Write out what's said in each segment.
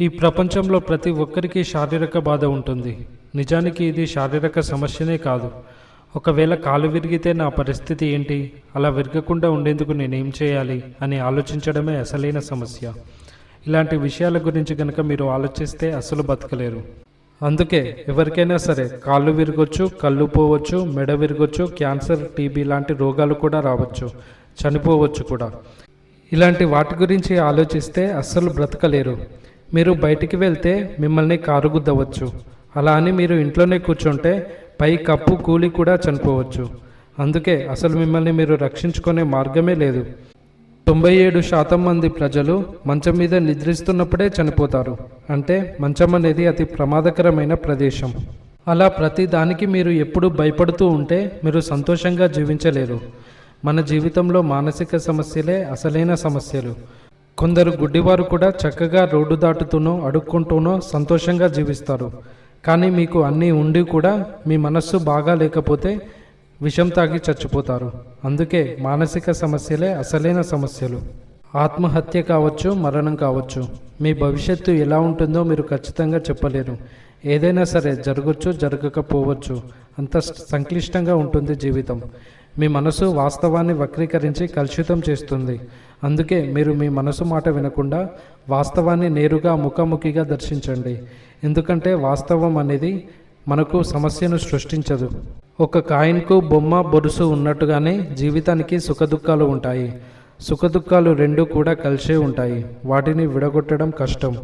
ఈ ప్రపంచంలో ప్రతి ఒక్కరికి శారీరక బాధ ఉంటుంది. నిజానికి ఇది శారీరక సమస్యనే కాదు. ఒకవేళ కాలు విరిగితే నా పరిస్థితి ఏంటి? అలా విరగకుండా ఉండేందుకు నేనేం చేయాలి? అని ఆలోచించడమే అసలైన సమస్య. ఇలాంటి విషయాల గురించి కనుక మీరు ఆలోచిస్తే అసలు బతకలేరు. అందుకే ఎవరికైనా సరే కాళ్ళు విరగొచ్చు కళ్ళు పోవచ్చు మెడ విరగొచ్చు క్యాన్సర్ టీబీ లాంటి రోగాలు కూడా రావచ్చు. చనిపోవచ్చు కూడా. ఇలాంటి వాటి గురించి ఆలోచిస్తే అస్సలు బ్రతకలేరు. మీరు బయటికి వెళ్తే మిమ్మల్ని కారు గుద్దవచ్చు అలా అని మీరు ఇంట్లోనే కూర్చుంటే పై కప్పు కూలి కూడా చనిపోవచ్చు. అందుకే అసలు మిమ్మల్ని మీరు రక్షించుకునే మార్గమే లేదు. తొంభై ఏడు శాతం మంది ప్రజలు మంచం మీద నిద్రిస్తున్నప్పుడే చనిపోతారు. అంటే మంచం అనేది అతి ప్రమాదకరమైన ప్రదేశం. అలా ప్రతి దానికి మీరు ఎప్పుడు భయపడుతూ ఉంటే మీరు సంతోషంగా జీవించలేరు. మన జీవితంలో మానసిక సమస్యలే అసలైన సమస్యలు. కొందరు గుడ్డివారు కూడా చక్కగా రోడ్డు దాటుతూనో అడుక్కుంటూనో సంతోషంగా జీవిస్తారు. కానీ మీకు అన్నీ ఉండి కూడా మీ మనస్సు బాగా లేకపోతే విషం తాగి చచ్చిపోతారు. అందుకే మానసిక సమస్యలే అసలైన సమస్యలు. ఆత్మహత్య కావచ్చు మరణం కావచ్చు. మీ భవిష్యత్తు ఎలా ఉంటుందో మీరు ఖచ్చితంగా చెప్పలేరు. ఏదైనా సరే జరగచ్చు జరగకపోవచ్చు. అంత సంక్లిష్టంగా ఉంటుంది జీవితం. మీ మనసు వాస్తవాన్ని వక్రీకరించి కలుషితం చేస్తుంది. అందుకే మీరు మీ మనసు మాట వినకుండా వాస్తవాన్ని నేరుగా ముఖాముఖిగా దర్శించండి. ఎందుకంటే వాస్తవం అనేది మనకు సమస్యను సృష్టించదు. ఒక కాయిన్కు బొమ్మ బొరుసు ఉన్నట్టుగానే జీవితానికి సుఖదుఖాలు ఉంటాయి. సుఖదుఖాలు రెండు కూడా కలిసే ఉంటాయి. వాటిని విడగొట్టడం కష్టం.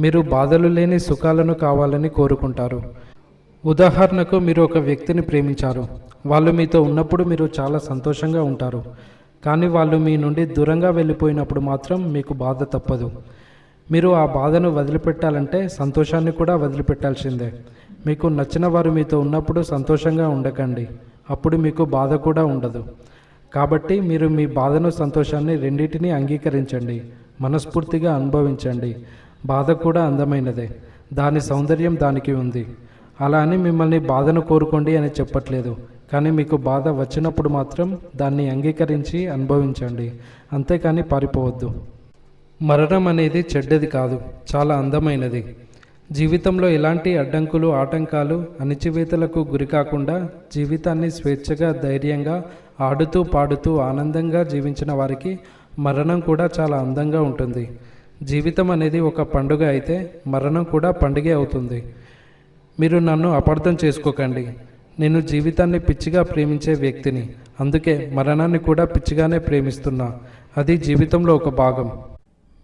మీరు బాధలు లేని సుఖాలను కావాలని కోరుకుంటారు. ఉదాహరణకు మీరు ఒక వ్యక్తిని ప్రేమించారు. వాళ్ళు మీతో ఉన్నప్పుడు మీరు చాలా సంతోషంగా ఉంటారు. కానీ వాళ్ళు మీ నుండి దూరంగా వెళ్ళిపోయినప్పుడు మాత్రం మీకు బాధ తప్పదు. మీరు ఆ బాధను వదిలిపెట్టాలంటే సంతోషాన్ని కూడా వదిలిపెట్టాల్సిందే. మీకు నచ్చిన వారు మీతో ఉన్నప్పుడు సంతోషంగా ఉండకండి. అప్పుడు మీకు బాధ కూడా ఉండదు. కాబట్టి మీరు మీ బాధను సంతోషాన్ని రెండింటినీ అంగీకరించండి. మనస్ఫూర్తిగా అనుభవించండి. బాధ కూడా అందమైనదే. దాని సౌందర్యం దానికి ఉంది. అలా అని మిమ్మల్ని బాధను కోరుకోండి అని చెప్పట్లేదు. కానీ మీకు బాధ వచ్చినప్పుడు మాత్రం దాన్ని అంగీకరించి అనుభవించండి. అంతేకాని పారిపోవద్దు. మరణం అనేది చెడ్డది కాదు చాలా అందమైనది. జీవితంలో ఎలాంటి అడ్డంకులు ఆటంకాలు అణిచివేతలకు గురికాకుండా జీవితాన్ని స్వేచ్ఛగా ధైర్యంగా ఆడుతూ పాడుతూ ఆనందంగా జీవించిన వారికి మరణం కూడా చాలా అందంగా ఉంటుంది. జీవితం అనేది ఒక పండుగ అయితే మరణం కూడా పండుగే అవుతుంది. మీరు నన్ను అపార్థం చేసుకోకండి. నేను జీవితాన్ని పిచ్చిగా ప్రేమించే వ్యక్తిని. అందుకే మరణాన్ని కూడా పిచ్చిగానే ప్రేమిస్తున్నా. అది జీవితంలో ఒక భాగం.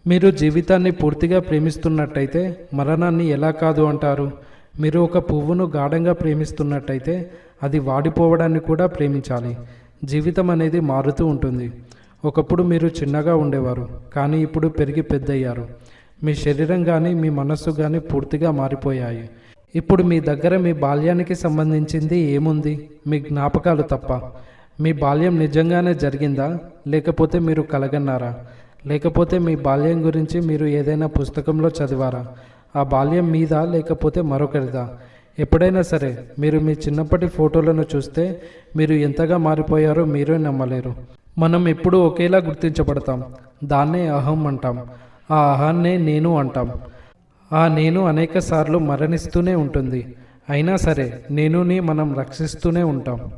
మీరు జీవితాన్ని పూర్తిగా ప్రేమిస్తున్నట్టయితే మరణాన్ని ఎలా కాదు అంటారు? మీరు ఒక పువ్వును గాఢంగా ప్రేమిస్తున్నట్టయితే అది వాడిపోవడాన్ని కూడా ప్రేమించాలి. జీవితం అనేది మారుతూ ఉంటుంది. ఒకప్పుడు మీరు చిన్నగా ఉండేవారు కానీ ఇప్పుడు పెరిగి పెద్దయ్యారు. మీ శరీరం కానీ మీ మనస్సు కానీ పూర్తిగా మారిపోయాయి. ఇప్పుడు మీ దగ్గర మీ బాల్యానికి సంబంధించింది ఏముంది? మీ జ్ఞాపకాలు తప్ప. మీ బాల్యం నిజంగానే జరిగిందా? లేకపోతే మీరు కలగన్నారా? లేకపోతే మీ బాల్యం గురించి మీరు ఏదైనా పుస్తకంలో చదివారా? ఆ బాల్యం మీదా? లేకపోతే మరొకరిదా? ఎప్పుడైనా సరే మీరు మీ చిన్నప్పటి ఫోటోలను చూస్తే మీరు ఎంతగా మారిపోయారో మీరే నమ్మలేరు. మనం ఎప్పుడూ ఒకేలా గుర్తించబడతాం. దాన్నే అహం అంటాం. ఆ అహాన్నే నేను అంటాం. ఆ నేను అనేకసార్లు మరణిస్తూనే ఉంటుంది. అయినా సరే నేనుని మనం రక్షిస్తూనే ఉంటాం.